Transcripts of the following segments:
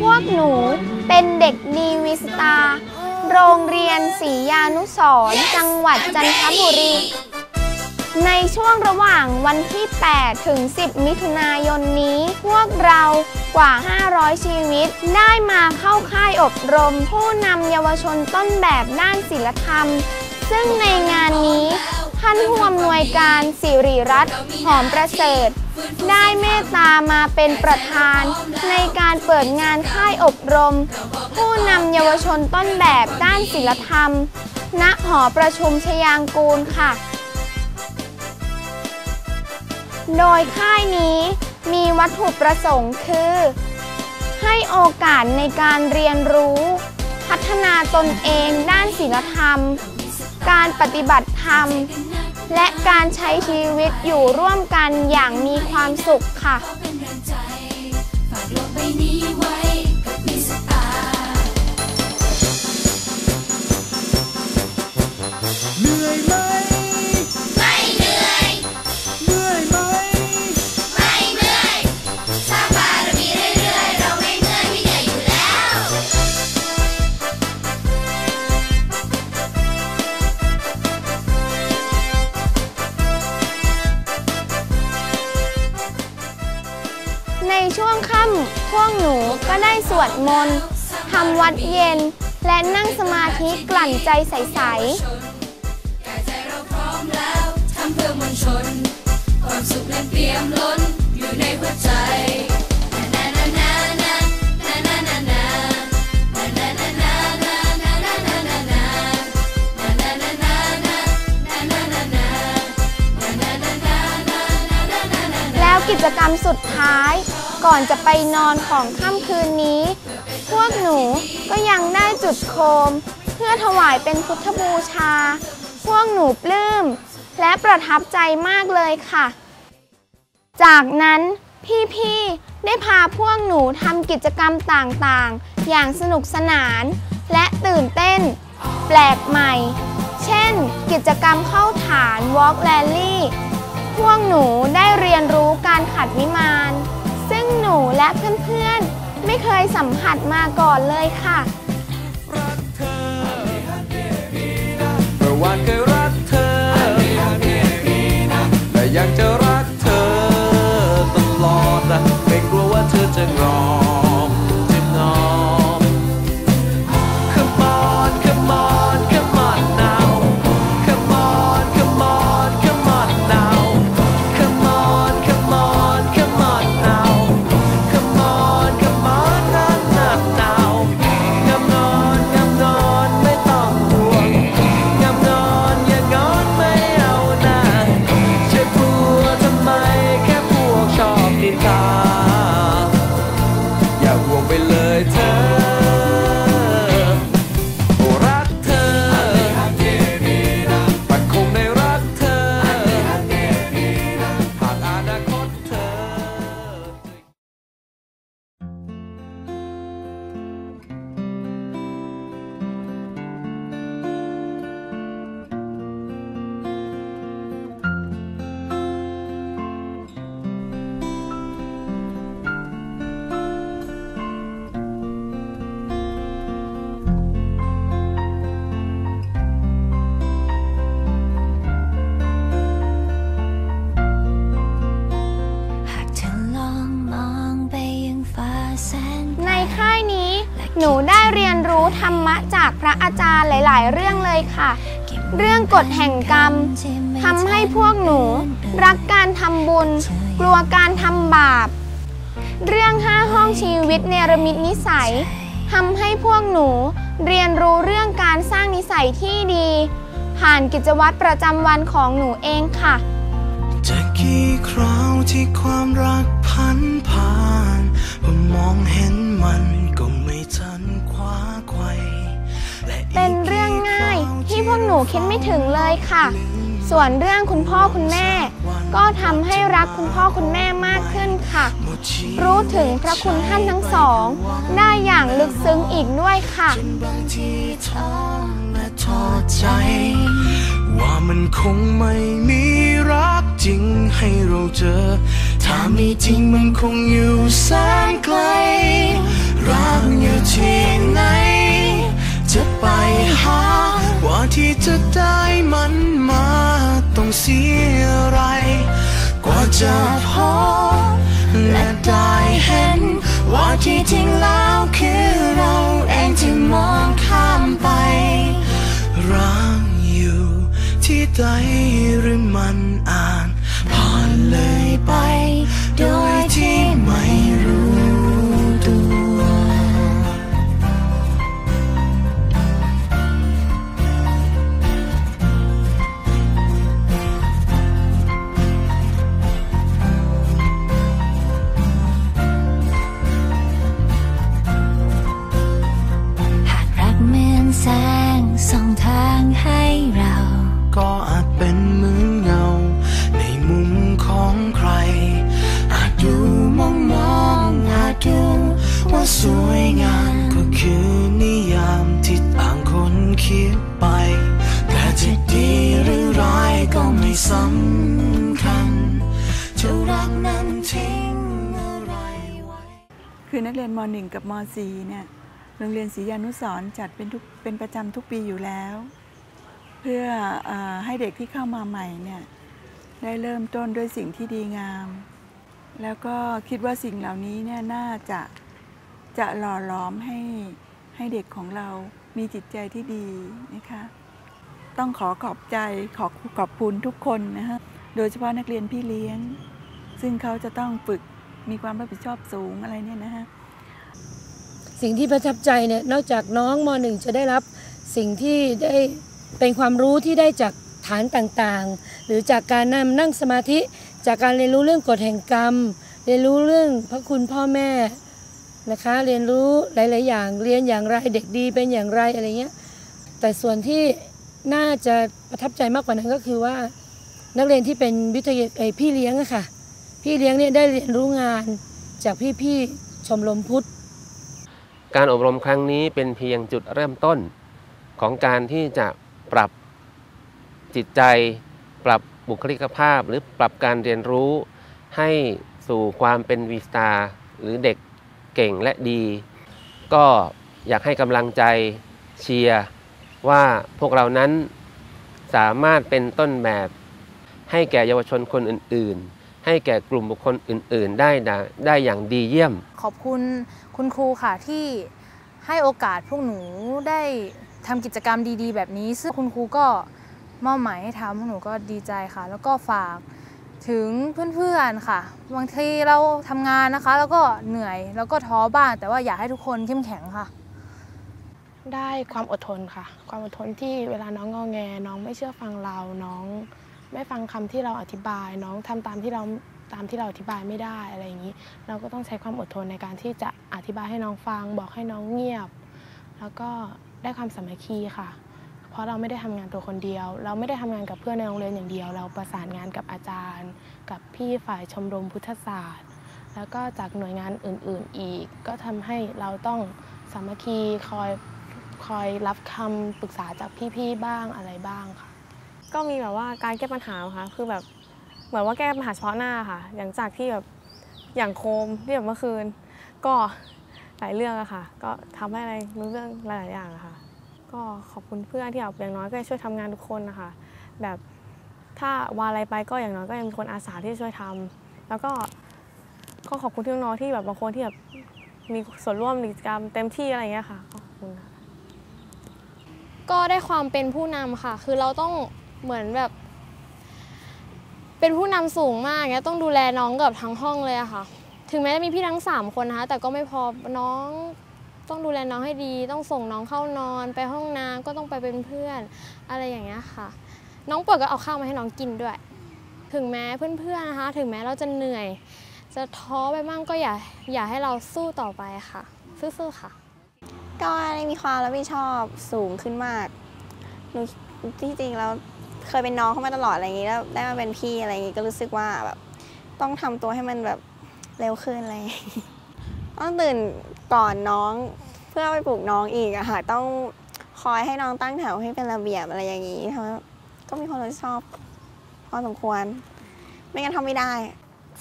พวกหนูเป็นเด็กดีวิสตา โรงเรียนศรียานุสรจังหวัดจันทบุรี ในช่วงระหว่างวันที่ 8 ถึง 10 มิถุนายนนี้ พวกเรากว่า 500 ชีวิตได้มาเข้าค่ายอบรม ผู้นำเยาวชนต้นแบบด้านศิลธรรม ซึ่งในงานนี้ท่านผู้อำนวยการสิริรัตน์หอมประเสริฐ ได้เมตตามาเป็นประธานในการเปิดงานค่ายอบรม ผู้นำเยาวชนต้นแบบด้านศิลธรรม ณ หอประชุมชยางกูลค่ะ โดยค่ายนี้มีวัตถุประสงค์คือ ให้โอกาสในการเรียนรู้ พัฒนาตนเองด้านศีลธรรม การปฏิบัติธรรม และการใช้ชีวิตอยู่ร่วมกันอย่างมีความสุขค่ะ ก็ได้สวดมนต์ทำวัดเย็น และนั่งสมาธิกลั่นใจใส่แล้วกิจกรรมสุดท้าย ก่อนจะไปนอนของค่ำคืนนี้ พวกหนูก็ยังได้จุดโคม เพื่อถวายเป็นพุทธบูชา พวกหนูปลื้ม และประทับใจมากเลยค่ะ จากนั้นพี่ๆได้พาพวกหนูทำกิจกรรมต่างๆ อย่างสนุกสนาน และตื่นเต้น แปลกใหม่ เช่น กิจกรรมเข้าฐาน Walk Rally พวกหนูได้เรียนรู้การขัดวิมาน หนูและเพื่อนๆ ไม่เคยสัมผัสมาก่อนเลยค่ะรักเธอเคยรักเธอ และอยากจะรักเธอตลอดนะไม่กลัวว่าเธอจะรอายเรื่องเลยค่ะ เรื่องกฎแห่งกรรมทำให้พวกหนู รักการทำบุญ กลัวการทำบาป เรื่องห้าห้องชีวิตเนรมิตนิสัยทำให้พวกหนูเรียนรู้เรื่องการสร้างนิสัยที่ดี ผ่านกิจวัตรประจำวันของหนูเองค่ะจะกี่คราวที่ความรักพันผ่านผมมองเห็นมัน พวกหนูคิดไม่ถึงเลยค่ะ ส่วนเรื่องคุณพ่อคุณแม่ ก็ทำให้รักคุณพ่อคุณแม่มากขึ้นค่ะ รู้ถึงพระคุณท่านทั้งสอง ได้อย่างลึกซึ้งอีกด้วยค่ะบางทีท้อและท้อใจ ว่ามันคงไม่มีรักจริงให้เราเจอ ถ้ามีจริงมันคงอยู่แส สียอะไร กว่าจะพบและได้เห็น ว่าที่จริงแล้วคือเราเองที่มองข้ามไปรักอยู่ที่ใดหรือมันอา แสงส่องทางให้เรา ก็อาจเป็นเหมือนเงา ในมุมของใคร อาจดูมองมองอาจดูว่าสวยงาม ก็คือนิยามที่ต่างคนคิดไป แต่จะดีหรือร้ายก็ไม่สำคัญจะรักนั้นทิ้งอะไรไว้ คือนักเรียนม .1 กับม .4 เนี่ย โรงเรียนศรียานุสรจัดเป็นทุกเป็นประจำทุกปีอยู่แล้ว เพื่อออให้เด็กที่เข้ามาใหม่เนี่ยได้เริ่มต้นด้วยสิ่งที่ดีงาม แล้วก็คิดว่าสิ่งเหล่านี้เนี่ยน่าจะจะหล่อหลอมให้ให้เด็กของเรามีจิตใจที่ดีนะคะ ต้องขอขอบใจขอขอบคุณทุกคนนะฮะโดยเฉพาะนักเรียนพี่เลี้ยง ซึ่งเขาจะต้องฝึกมีความรับผิดชอบสูงอะไรเนี่ยนะฮะ สิ่งที่ประทับใจเนี่ยนอกจากน้องมหนึ่งจะได้รับสิ่งที่ได้เป็นความรู้ที่ได้จากฐานต่างๆ หรือจากการนั่งนั่งสมาธิจากการเรียนรู้เรื่องกฎแห่งกรรม เรียนรู้เรื่องพระคุณพ่อแม่นะคะ เรียนรู้หลาย ๆ อย่างเรียนอย่างไรเด็กดีเป็นอย่างไรอะไรเงี้ยแต่ส่วนที่น่าจะประทับใจมากกว่านั้นก็คือว่า นักเรียนที่เป็นวิทยาเอ่ยพี่เลี้ยงอะค่ะ พี่เลี้ยงเนี่ยได้เรียนรู้งานจากพี่ ๆ ชมรมพุทธ การอบรมครั้งนี้เป็นเพียงจุดเริ่มต้นของการที่จะปรับจิตใจ ปรับบุคลิกภาพ หรือปรับการเรียนรู้ ให้สู่ความเป็นวีสตาหรือเด็กเก่งและดี ก็อยากให้กำลังใจเชียร์ว่าพวกเรานั้นสามารถเป็นต้นแบบ ให้แก่เยาวชนคนอื่น ๆ ให้แก่กลุ่มบุคคลอื่น ๆ ได้ได้อย่างดีเยี่ยม ขอบคุณ คุณครูค่ะที่ให้โอกาสพวกหนูได้ทำกิจกรรมดีๆ แบบนี้ ซึ่งคุณครูก็มอบหมายให้ทำพวกหนูก็ดีใจค่ะ แล้วก็ฝากถึงเพื่อนๆค่ะ บางทีเราทำงานนะคะ แล้วก็เหนื่อยแล้วก็ท้อบ้าง แต่ว่าอยากให้ทุกคนเข้มแข็งค่ะ ได้ความอดทนค่ะ ความอดทนที่เวลาน้องงอแง น้องไม่เชื่อฟังเราน้องไม่ฟังคำที่เราอธิบาย น้องทำตามที่เรา ตามที่เราอธิบายไม่ได้อะไรอย่างนี้ เราก็ต้องใช้ความอดทนในการที่จะอธิบายให้น้องฟัง บอกให้น้องเงียบ แล้วก็ได้ความสามัคคีค่ะ เพราะเราไม่ได้ทำงานตัวคนเดียว เราไม่ได้ทำงานกับเพื่อนในโรงเรียนอย่างเดียว เราประสานงานกับอาจารย์ กับพี่ฝ่ายชมรมพุทธศาสตร์ แล้วก็จากหน่วยงานอื่น ๆ อีก ก็ทำให้เราต้องสามัคคีคอยคอยรับคำปรึกษาจากพี่ ๆ บ้างอะไรบ้างค่ะ ก็มีแบบว่าการแก้ปัญหาค่ะคือแบบ เหมือนว่าแก้ปัญหาเฉพาะหน้าค่ะอย่างจากที่แบบอย่างโคมที่แบบเมื่อคืน ก็หลายเรื่องอะค่ะ ก็ทำให้อะไรรู้เรื่องหลาย ๆ อย่างอะค่ะ ก็ขอบคุณเพื่อนที่แบบอย่างน้อยก็ช่วยทำงานทุกคนนะคะแบบถ้าวาอะไรไปก็อย่างน้อยก็ยังมีคนอาสาที่ช่วยทำแล้วก็ก็ขอบคุณที่น้องที่แบบบางคนที่แบบมีส่วนร่วมกิจกรรมเต็มที่อะไรเงี้ยค่ะขอบคุณค่ะก็ได้ความเป็นผู้นำค่ะ คือเราต้องเหมือนแบบ เป็นผู้นำสูงมากเงี้ยต้องดูแลน้องเกับทั้งห้องเลยอะค่ะ ถึงแม้จะมีพี่ทั้งสามคนนะคะแต่ก็ไม่พอน้องต้องดูแลน้องให้ดี ต้องส่งน้องเข้านอน ไปห้องน้ำก็ต้องไปเป็นเพื่อน อะไรอย่างเงี้ยค่ะ น้องเปิดก็เอาข้าวมาให้น้องกินด้วย ถึงแม้เพื่อนๆนะคะ ถึงแม้เราจะเหนื่อย จะท้อไปบ้างก็อย่าอย่าให้เราสู้ต่อไปค่ะสู้ๆค่ะ ก็ได้มีความรับผิดชอบสูงขึ้นมากหนูที่จริงแล้ว เคยเป็นน้องเข้ามาตลอดอะไรอย่างนี้แล้วได้มาเป็นพี่อะไรอย่างนี้ก็รู้สึกว่าแบบต้องทำตัวให้มันแบบเร็วขึ้นอะไรอย่างงี้ต้องตื่นก่อนน้องเพื่อไปปลุกน้องอีกอะค่ะต้องคอยให้น้องตั้งแถวให้เป็นระเบียบอะไรอย่างนี้ทำก็มีความรับผิดชอบพอสมควร ไม่งั้นทำไม่ได้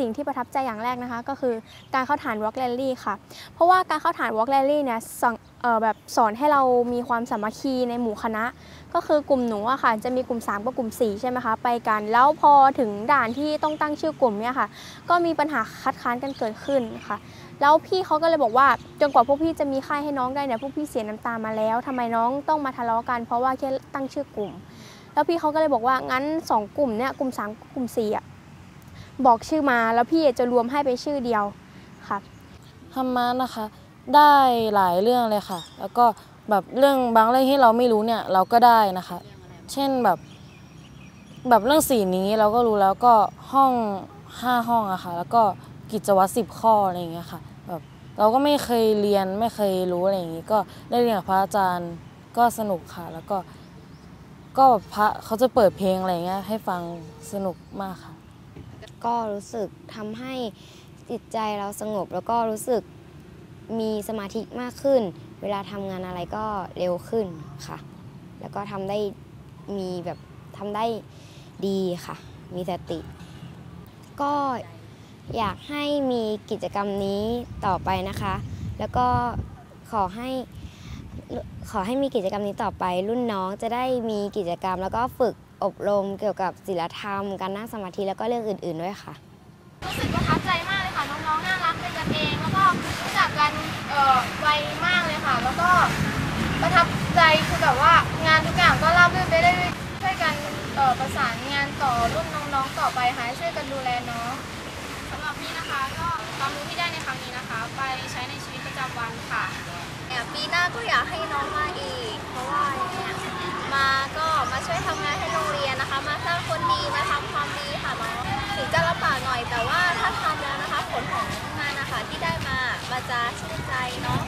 สิ่งที่ประทับใจอย่างแรกนะคะ ก็คือการเข้าฐาน Walk Rally ค่ะ เพราะว่าการเข้าฐาน Walk Rally เนี่ยสอนเอ่อแบบสอนให้เรามีความสามัคคีในหมู่คณะ ก็คือกลุ่มหนูอะค่ะจะมีกลุ่ม 3 กับกลุ่ม 4 ใช่ไหมคะไปกัน แล้วพอถึงด่านที่ต้องตั้งชื่อกลุ่มเนี่ยค่ะ ก็มีปัญหาคัดค้านกันเกิดขึ้นค่ะแล้วพี่เขาก็เลยบอกว่าจนกว่าพวกพี่จะมีค่ายให้น้องได้เนี่ยพวกพี่เสียน้ำตามาแล้วทำไมน้องต้องมาทะเลาะกัน เพราะว่าแค่ตั้งชื่อกลุ่ม แล้วพี่เขาก็เลยบอกว่างั้น 2 กลุ่มเนี่ยกลุ่ม 3 กลุ่ม4อะ บอกชื่อมาแล้วพี่จะรวมให้เป็นชื่อเดียวครับธรรมะนะคะ ได้หลายเรื่องเลยค่ะ แล้วก็แบบเรื่องบางเรื่องที่เราไม่รู้เนี่ยเราก็ได้นะคะ เช่นแบบ แบบเรื่องสีนี้เราก็รู้แล้วก็ห้องห้าห้องอะค่ะ แล้วก็กิจวัตรสิบข้ออะไรอย่างเงี้ยค่ะแบบเราก็ไม่เคยเรียนไม่เคยรู้อะไรอย่างงี้ ก็ได้เรียนกับพระอาจารย์ก็สนุกค่ะ แล้วก็ ก็พระเขาจะเปิดเพลงอะไรอย่างเงี้ยให้ฟังสนุกมากค่ะ ก็รู้สึกทำให้จิตใจเราสงบ แล้วก็รู้สึกมีสมาธิมากขึ้น เวลาทำงานอะไรก็เร็วขึ้นค่ะ แล้วก็ทำได้มีแบบทำได้ดีค่ะ มีสติ ก็อยากให้มีกิจกรรมนี้ต่อไปนะคะ แล้วก็ขอให้ขอให้มีกิจกรรมนี้ต่อไปรุ่นน้องจะได้มีกิจกรรมแล้วก็ฝึก อบรมเกี่ยวกับศีลธรรม การนั่งสมาธิแล้วก็เรื่องอื่น ๆด้วยค่ะ รู้สึกประทับใจมากเลยค่ะ น้องๆ น่ารักเป็นกันเอง แล้วก็รู้จักกันเอ่อไวมากเลยค่ะ แล้วก็ประทับใจคือแบบว่างานทุกอย่างก็ราบรื่นไปได้ด้วยช่วยกันเอ่อประสานงานต่อรุ่นน้องๆ ต่อไปค่ะให้ช่วยกันดูแลน้องสำหรับพี่นะคะก็ความรู้ที่ได้ในครั้งนี้นะคะ ไปใช้ในชีวิตประจำวันค่ะปีหน้าก็อยากให้น้องมาอีก เพราะว่าเนี่ย มาก็มาช่วยทำงานให้โรงเรียนนะคะ มาสร้างคนดีมาทำความดีค่ะน้องถึงจะลำบากหน่อยแต่ว่าถ้าทำแล้วนะคะ ผลของงานนะคะที่ได้มามันจะชื่นใจเนาะ